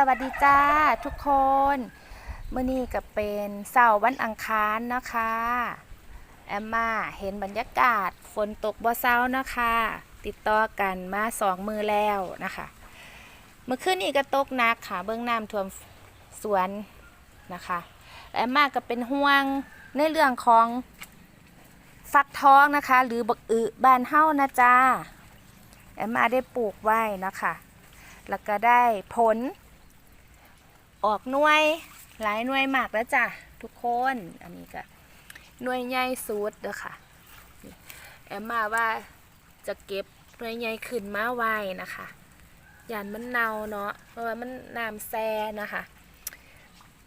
สวัสดีจ้าทุกคนเมื่อนี้ก็เป็นเสาร์วันอังคารนะคะ แอมมาเห็นบรรยากาศฝนตกบ่เศร้านะคะ ติดต่อกันมาสองมือแล้วนะคะ เมื่อคืนนี้ก็ตกหนักค่ะเบื้องน้ำท่วมสวนนะคะแอมมาก็เป็นห่วงในเรื่องของฟักทองนะคะ หรือบักอึบ้านเฮ้านะจ้าแอมมาได้ปลูกไว้นะคะแล้วก็ได้ผล ออกหน่วยหลายหน่วยมากแล้วจ้ะทุกคนอันนี้ก็หน่วยใหญ่สุดเด้อค่ะแอมมาว่าจะเก็บหน่วยใหญ่ขึ้นมาไว้นะคะยานมันเน่าเนาะเพราะว่ามันน้ำแซ่นะคะ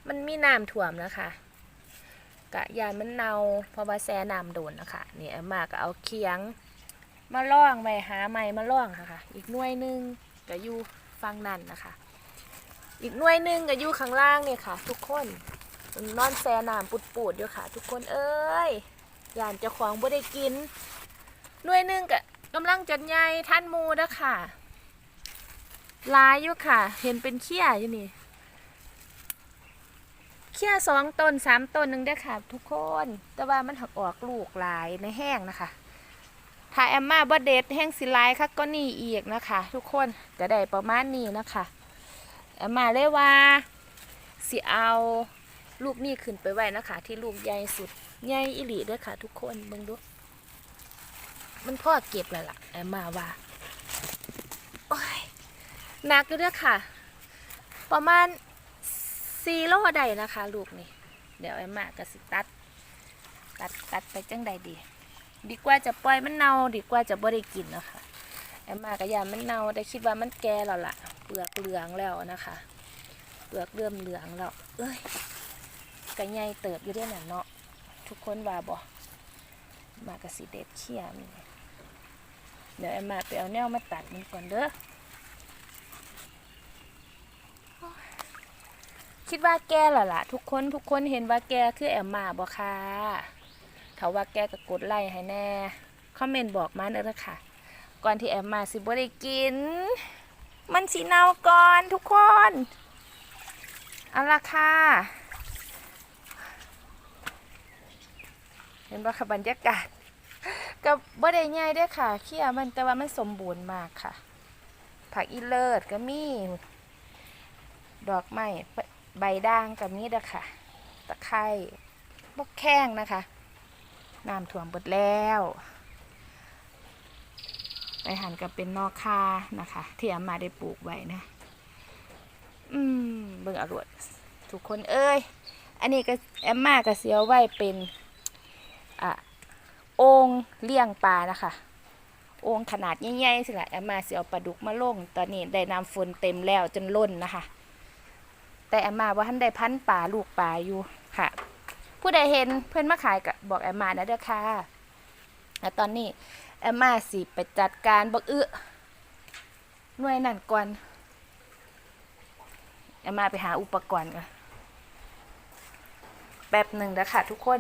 มันมีน้ำถ่วมนะคะกะยานมันเน่าเพราะว่าแซ่น้ำโดนนะคะนี่แอมมาก็เอาเคียงมาล่องไปหาไม้มาล่องค่ะคะอีกหน่วยหนึงก็อยู่ฟังนั่นนะคะ อีกหน่วยหนึ่งก็อยู่ข้างล่างเนี่ยค่ะ ทุกคนนอนแซ่น้ำปุดๆอยู่ค่ะ ทุกคนเอ้ยยานจ้าของบ่ได้กิน หน่วยหนึ่งก็กำลังจัดใหญ่ท่านมูนะค่ะลายอยู่ค่ะ เห็นเป็นเขี้ยอยู่นี่เขี้ยสองต้นสามต้นหนึ่งได้อค่ะ ทุกคน แต่ว่ามันหักออกลูกหลายในแห้งนะคะ ถ้าแอมมาบ่เด็ดแห้งสิไลายค่ะก็นี่อีกนะคะ ทุกคนจะได้ประมาณนี้นะคะ มาเลยว่าสิเอาลูกนี่ขึ้นไปไว้นะคะ ที่ลูกใหญ่สุดใหญ่อิหลีด้วยค่ะ ทุกคนเบิ่งดูมันพ่อเก็บแล้วล่ะแอมมาว่าโอ้ยหนักอยู่ด้วยค่ะ ประมาณสี่โลได้นะคะ ลูกนี่ เดี๋ยวแอมมาก็สิตัด ตัดตัดไปจังใดดี ดีกว่าจะปล่อยมันเน่าดีกว่าจะบ่ได้กินนะคะ แอมมาก็ยามันเน่าแต่คิดว่ามันแก่แล้วล่ะ เปลือกเหลืองแล้วนะคะ เปลือกเริ่มเหลืองแล้วเอ้ยกระใหญ่เติบอยู่ด้วยน่ะเนาะทุกคนว่าบ่มากระสีเด็ดเขี้ยมเดี๋ยวแอมมาไปเอาแนวมาตัดมันก่อนเด้อคิดว่าแก่แล้วล่ะ ทุกคนทุกคนเห็นว่าแก่คือแอมมาบ่ค่ะถ้าว่าแกก็กดไลค์ให้แน่คอมเมนต์บอกมาเด้อค่ะ ก่อนที่แอมมาสิบ่ได้กิน มันสีเนาก่อนทุกคนเอาละค่ะเห็นว่ค่ะบรรยากาศกับบ่ได้ใหญ่ด้อค่ะเขี้ยมันแต่ว่ามันสมบูรณ์มากค่ะ ผักอีเลิศก็มี ดอกไม้ใบด่างก็มีเด้อค่ะ ตะไคร้บกแข้งนะคะน้ำท่วมเบิดแล้ว ไปหันกับเป็นนอกคานะคะ ที่อามาได้ปลูกไว้นะ อืมเบิ่งอรวดทุกคนเอ้ย อันนี้ก็แอมมาก็เสียวไว้เป็นอะโอ่งเลี้ยงปลานะคะโอ่งขนาดใหญ่ๆสิละแอมมาเสียเอาปลาดุกมาลง ตอนนี้ได้น้ำฝนเต็มแล้วจนล้นนะคะ แต่แอมมาว่าท่านได้พันปลาลูกปลาอยู่ค่ะ ผู้ใดเห็นเพื่อนมาขายก็บอกแอมมานะเด้อค่ะแล้วตอนนี้ แอมมาสิไปจัดการบักอึหน่วยนั่นก่อนแอมมาไปหาอุปกรณ์กันแป๊บหนึ่งนะค่ะทุกคน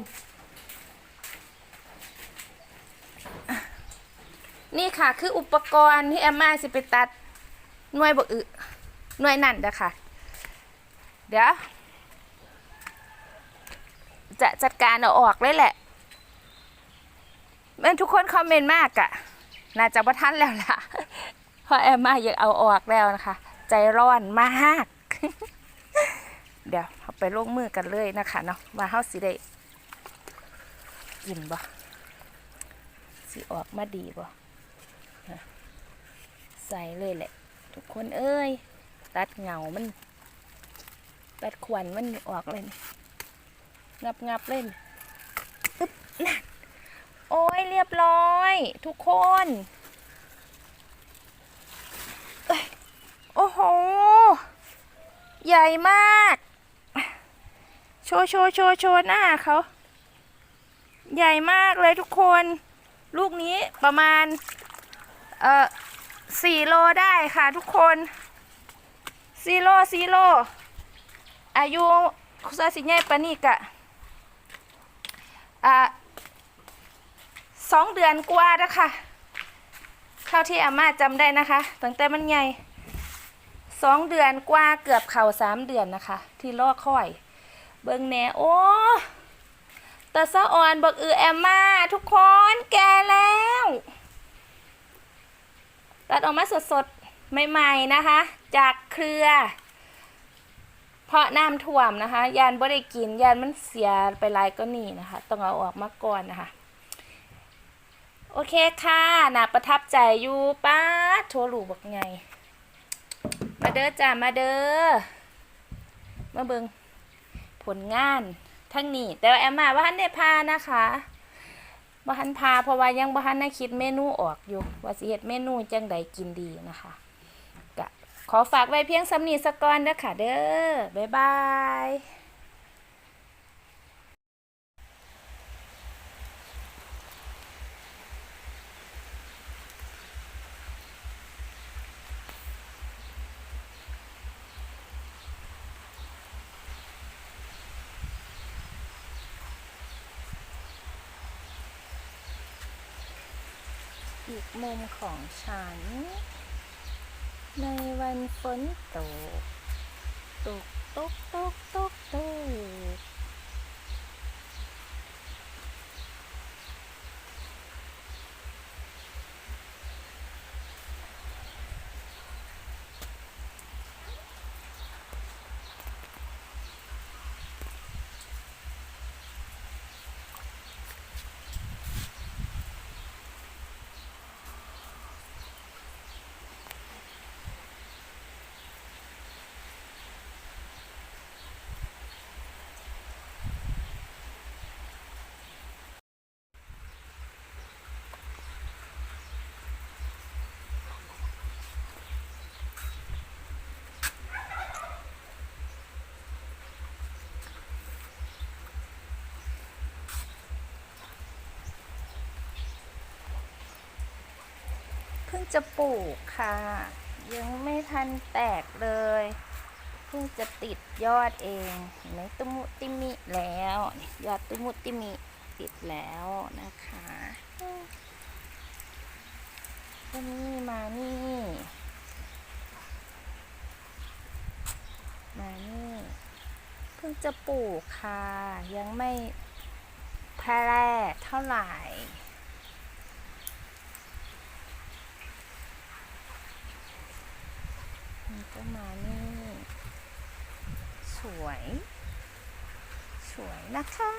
นี่ค่ะคืออุปกรณ์ที่แอมมาสิไปตัดหน่วยบักอึหน่วยนั่นนะค่ะ เดี๋ยวจะจัดการเอาออกเลยแหละ ม่นทุกคนคอมเมนต์มากอะน่าจะประทันแล้วล่ะเพราะแอมมาอยากเอาออกแล้วนะคะ ใจร้อนมาก เดี๋ยวเราไปลงมือกันเลยนะคะเนาะว่าเฮาสิได้กินบ่สิออกมาดีบ่ใส่เลยแหละ ทุกคนเอ้ย ตัดเหงามัน ตัดขวัญมันออกเลย งับงับเล่นอึ๊บนั่น โอ้ยเรียบร้อย ทุกคนเอ้ยโอ้โห ใหญ่มาก โชว์โชว์โชว์โชว์หน้าเขา ใหญ่มากเลยทุกคน ลูกนี้ประมาณ เอ่อสี่โลได้ค่ะทุกคนสี่โลสี่โล อายุซาสิใหญ่ปานนี่กะอ่า สองเดือนกว่าแล้วค่ะเท่าที่อาม่าจำได้นะคะตั้งแต่มันใหญ่สองเดือนกว่าเกือบเข่าสามเดือนนะคะ ที่รอค่อย เบิ่งแหนโอ้ตาสะอ่อนบอกอือแอมมาทุกคนแก่แล้ว ตัดออกมาสดๆ ใหม่ๆนะคะ จากเครือ เพราะน้ำท่วมนะคะ ยานบ่ได้กิน ยานมันเสียไปหลายก็นี่นะคะ ต้องเอาออกมาก่อนนะคะ โอเคค่ะน่าประทับใจอยู่ป้าโทรลูกบอกไง มาเด้อจ้ามาเด้อ มาเบิงผลงานทั้งนี้ แต่ว่าแอมมาว่าทันได้พานะคะบ่ทันพาเพราะว่ายังบ่ทันได้คิดเมนูออกอยู่ ว่าสิเฮ็ดเมนูจังใดกินดีนะคะก็ขอฝากไว้เพียงสำนีสกอนเด้อค่ะเด้อบ๊ายบาย อีกมุมของฉัน ในวันฝนตกตกตกตกตกตก เพิ่ งจะปลูกค่ะ ยังไม่ทันแตกเลย เพิ่งจะติดยอดเองเห็นไหมตุมุติมิแล้วยอดตุมุติมิติดแล้วนะคะก็นี่มานี่ มานี่ เพิ่งจะปลูกค่ะ ยังไม่แพร่เท่าไหร่ มันมานี่ สวย สวยนะคะ